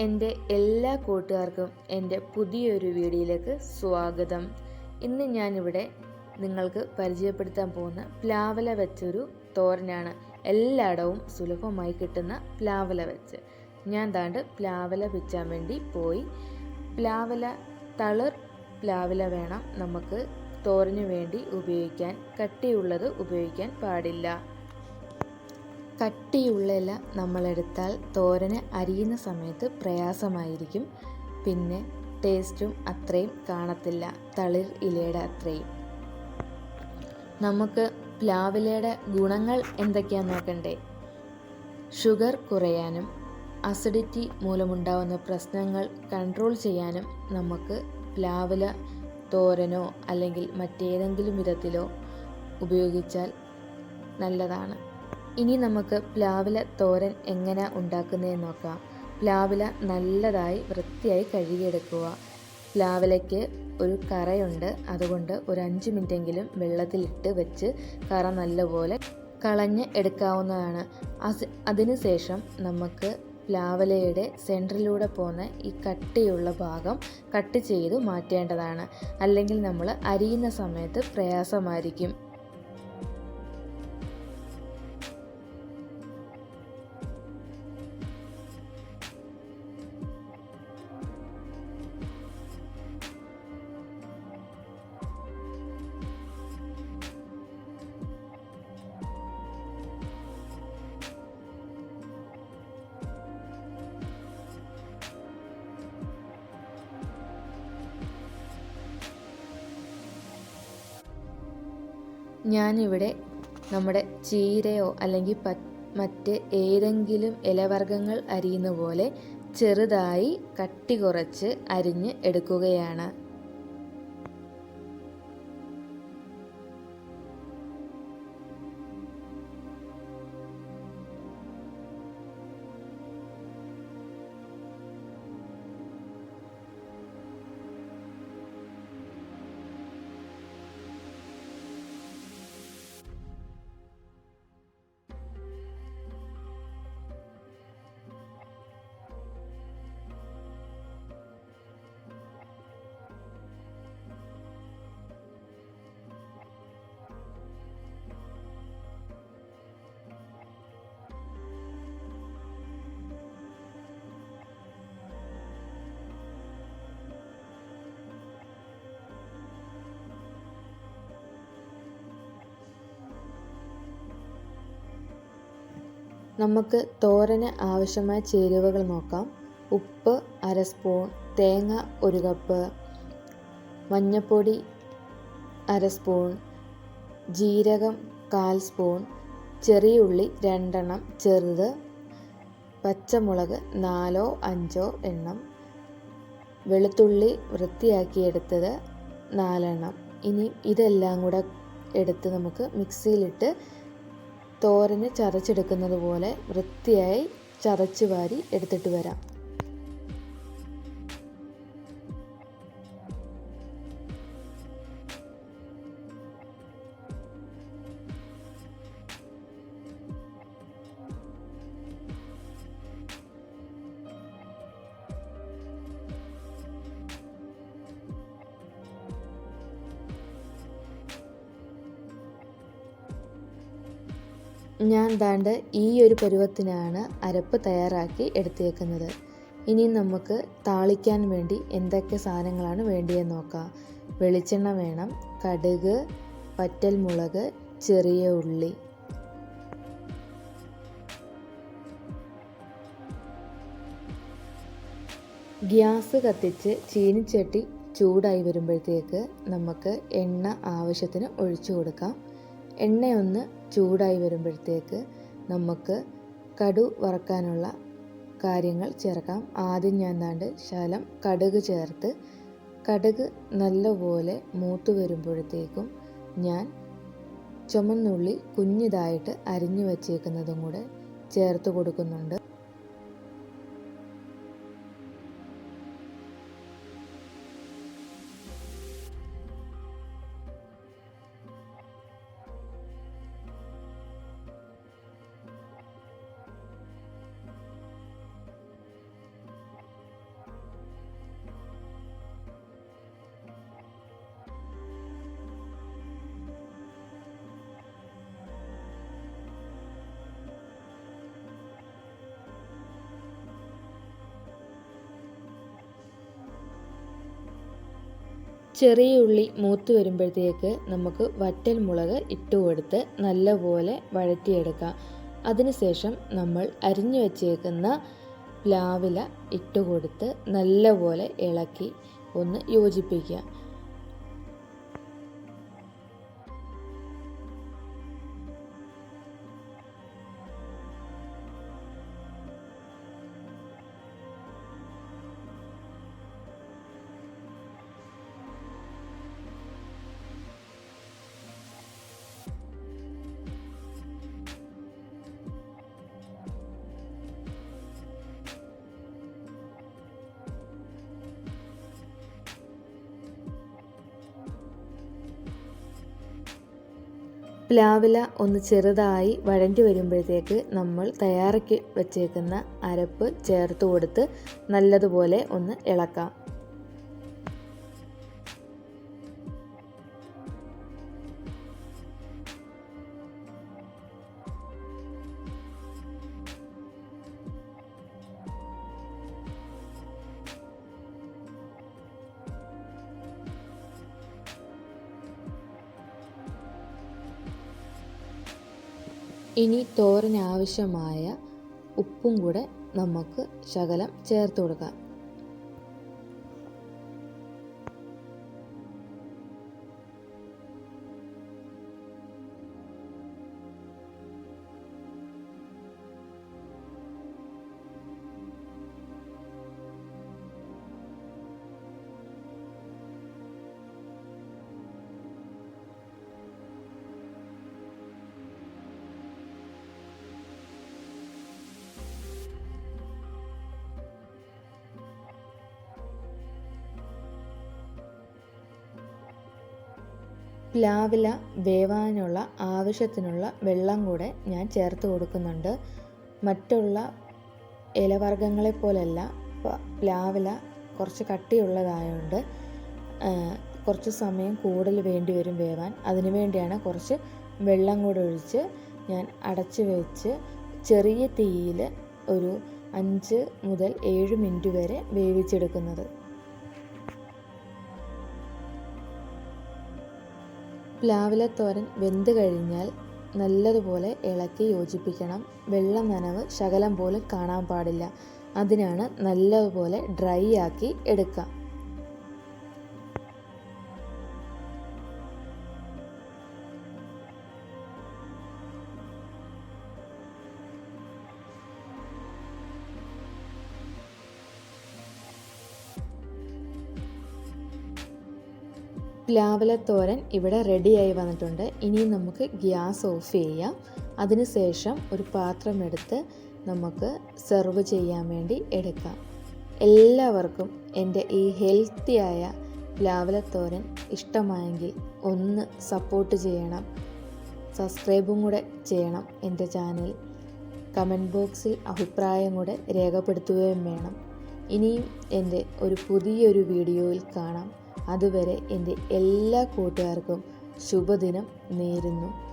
എന്റെ എല്ലാ കൂട്ടുകാർക്കും എന്റെ പുതിയൊരു വീഡിയോയിലേക്ക് സ്വാഗതം. ഇന്ന് ഞാനിവിടെ നിങ്ങൾക്ക് പരിചയപ്പെടുത്താൻ പോകുന്ന പ്ലാവല വെച്ചൊരു തോരനാണ്. എല്ലായിടവും സുലഭമായി കിട്ടുന്ന പ്ലാവല വെച്ച്. ഞാൻ താണ്ട് പ്ലാവല വെച്ചാൻ വേണ്ടി പോയി. പ്ലാവല തളിർ പ്ലാവല വേണം നമുക്ക് തോരന് വേണ്ടി ഉപയോഗിക്കാൻ. കട്ടിയുള്ളത് ഉപയോഗിക്കാൻ പാടില്ല. കട്ടിയുള്ള നമ്മളെടുത്താൽ തോരന് അരിയുന്ന സമയത്ത് പ്രയാസമായിരിക്കും. പിന്നെ ടേസ്റ്റും അത്രയും കാണത്തില്ല. തളിർ ഇലയുടെ അത്രയും. നമുക്ക് പ്ലാവിലയുടെ ഗുണങ്ങൾ എന്തൊക്കെയാണെന്ന് നോക്കണ്ടേ? ഷുഗർ കുറയാനും അസിഡിറ്റി മൂലമുണ്ടാകുന്ന പ്രശ്നങ്ങൾ കൺട്രോൾ ചെയ്യാനും നമുക്ക് പ്ലാവില തോരനോ അല്ലെങ്കിൽ മറ്റേതെങ്കിലും വിധത്തിലോ ഉപയോഗിച്ചാൽ നല്ലതാണ്. ഇനി നമുക്ക് പ്ലാവില തോരൻ എങ്ങനെ ഉണ്ടാക്കുന്നതെന്ന് നോക്കാം. പ്ലാവില നല്ലതായി വൃത്തിയായി കഴുകിയെടുക്കുക. പ്ലാവിലയ്ക്ക് ഒരു കറയുണ്ട്. അതുകൊണ്ട് ഒരു അഞ്ച് മിനിറ്റെങ്കിലും വെള്ളത്തിലിട്ട് വെച്ച് കറ നല്ലപോലെ കളഞ്ഞ് എടുക്കാവുന്നതാണ്. അതിനുശേഷം നമുക്ക് പ്ലാവലയുടെ സെന്ററിലൂടെ പോകുന്ന ഈ കട്ടിയുള്ള ഭാഗം കട്ട് ചെയ്ത് മാറ്റേണ്ടതാണ്. അല്ലെങ്കിൽ നമ്മൾ അരിയുന്ന സമയത്ത് പ്രയാസമായിരിക്കും. ഞാനിവിടെ നമ്മുടെ ചീരയോ അല്ലെങ്കിൽ പ മറ്റ് ഏതെങ്കിലും ഇലവർഗങ്ങൾ അരിയുന്ന പോലെ ചെറുതായി കട്ടി കുറച്ച് അരിഞ്ഞ് എടുക്കുകയാണ്. നമുക്ക് തോരന് ആവശ്യമായ ചേരുവകൾ നോക്കാം. ഉപ്പ് അര സ്പൂൺ തേങ്ങ ഒരു കപ്പ് മഞ്ഞൾപ്പൊടി അര സ്പൂൺ ജീരകം കാൽ സ്പൂൺ ചെറിയ ഉള്ളി രണ്ടെണ്ണം ചെറുത് പച്ചമുളക് നാലോ അഞ്ചോ എണ്ണം വെളുത്തുള്ളി വൃത്തിയാക്കിയെടുത്തത് നാലെണ്ണം. ഇനി ഇതെല്ലാം കൂടെ എടുത്ത് നമുക്ക് മിക്സിയിലിട്ട് തോരന് ചതച്ചെടുക്കുന്നത് പോലെ വൃത്തിയായി ചതച്ച് വാരി എടുത്തിട്ട് വരാം. ഞാൻ ദാണ്ട് ഈ ഒരു പരുവത്തിനാണ് അരപ്പ് തയ്യാറാക്കി എടുത്തേക്കുന്നത്. ഇനി നമുക്ക് താളിക്കാൻ വേണ്ടി എന്തൊക്കെ സാധനങ്ങളാണ് വേണ്ടിയെന്ന് നോക്കാം. വെളിച്ചെണ്ണ വേണം കടുക് പറ്റൽമുളക് ചെറിയ ഉള്ളി. ഗ്യാസ് കത്തിച്ച് ചീനിച്ചട്ടി ചൂടായി വരുമ്പോഴത്തേക്ക് നമുക്ക് എണ്ണ ആവശ്യത്തിന് ഒഴിച്ചു കൊടുക്കാം. എണ്ണയൊന്ന് ചൂടായി വരുമ്പോഴത്തേക്ക് നമുക്ക് കടു വറക്കാനുള്ള കാര്യങ്ങൾ ചേർക്കാം. ആദ്യം ഞാൻ താണ്ട് ശലം കടുക് ചേർത്ത് കടുക് നല്ലപോലെ മൂത്ത് വരുമ്പോഴത്തേക്കും ഞാൻ ചുമന്നുള്ളി കുഞ്ഞിതായിട്ട് അരിഞ്ഞു വച്ചേക്കുന്നതും കൂടെ ചേർത്ത് കൊടുക്കുന്നുണ്ട്. ചെറിയ ഉള്ളി മൂത്ത് വരുമ്പോഴത്തേക്ക് നമുക്ക് വറ്റൽ മുളക് ഇട്ട് കൊടുത്ത് നല്ലപോലെ വഴറ്റിയെടുക്കാം. അതിനുശേഷം നമ്മൾ അരിഞ്ഞു വച്ചേക്കുന്ന പ്ലാവില ഇട്ട് കൊടുത്ത് നല്ലപോലെ ഇളക്കി ഒന്ന് യോജിപ്പിക്കുക. പ്ലാവില ഒന്ന് ചെറുതായി വഴണ്ടി വരുമ്പോഴത്തേക്ക് നമ്മൾ തയ്യാറാക്കി വച്ചേക്കുന്ന അരപ്പ് ചേർത്ത് കൊടുത്ത് നല്ലതുപോലെ ഒന്ന് ഇളക്കാം. ഇനി തോരനാവശ്യമായ ഉപ്പും കൂടെ നമുക്ക് ശകലം ചേർത്ത് കൊടുക്കാം. പ്ലാവില വേവാനുള്ള ആവശ്യത്തിനുള്ള വെള്ളം കൂടെ ഞാൻ ചേർത്ത് കൊടുക്കുന്നുണ്ട്. മറ്റുള്ള ഇലവർഗങ്ങളെ പോലല്ല പ്ലാവില കുറച്ച് കട്ടിയുള്ളതായതുകൊണ്ട് കുറച്ച് സമയം കൂടുതൽ വേണ്ടി വരും വേവാൻ. അതിനു വേണ്ടിയാണ് കുറച്ച് വെള്ളം കൂടെ ഒഴിച്ച് ഞാൻ അടച്ച് വെച്ച് ചെറിയ തീയിൽ ഒരു അഞ്ച് മുതൽ ഏഴ് മിനിറ്റ് വരെ വേവിച്ചെടുക്കുന്നത്. പ്ലാവിലത്തോരൻ വെന്ത് കഴിഞ്ഞാൽ നല്ലതുപോലെ ഇളക്കി യോജിപ്പിക്കണം. വെള്ളം നനവ് ശകലം പോലും കാണാൻ പാടില്ല. അതിനാണ് നല്ലതുപോലെ ഡ്രൈ ആക്കി എടുക്കുക. പ്ലാവിലത്തോരൻ ഇവിടെ റെഡിയായി വന്നിട്ടുണ്ട്. ഇനി നമുക്ക് ഗ്യാസ് ഓഫ് ചെയ്യാം. അതിനുശേഷം ഒരു പാത്രം എടുത്ത് നമുക്ക് സെർവ് ചെയ്യാൻ വേണ്ടി എടുക്കാം. എല്ലാവർക്കും എന്റെ ഈ ഹെൽത്തിയായ പ്ലാവലത്തോരൻ ഇഷ്ടമായെങ്കിൽ ഒന്ന് സപ്പോർട്ട് ചെയ്യണം. സബ്സ്ക്രൈബും കൂടെ ചെയ്യണം എന്റെ ചാനൽ. കമന്റ് ബോക്സിൽ അഭിപ്രായം കൂടെ രേഖപ്പെടുത്തുകയും വേണം. ഇനിയും എന്റെ ഒരു പുതിയൊരു വീഡിയോയിൽ കാണാം. അതുവരെ എന്റെ എല്ലാ കൂട്ടുകാർക്കും ശുഭദിനം നേരുന്നു.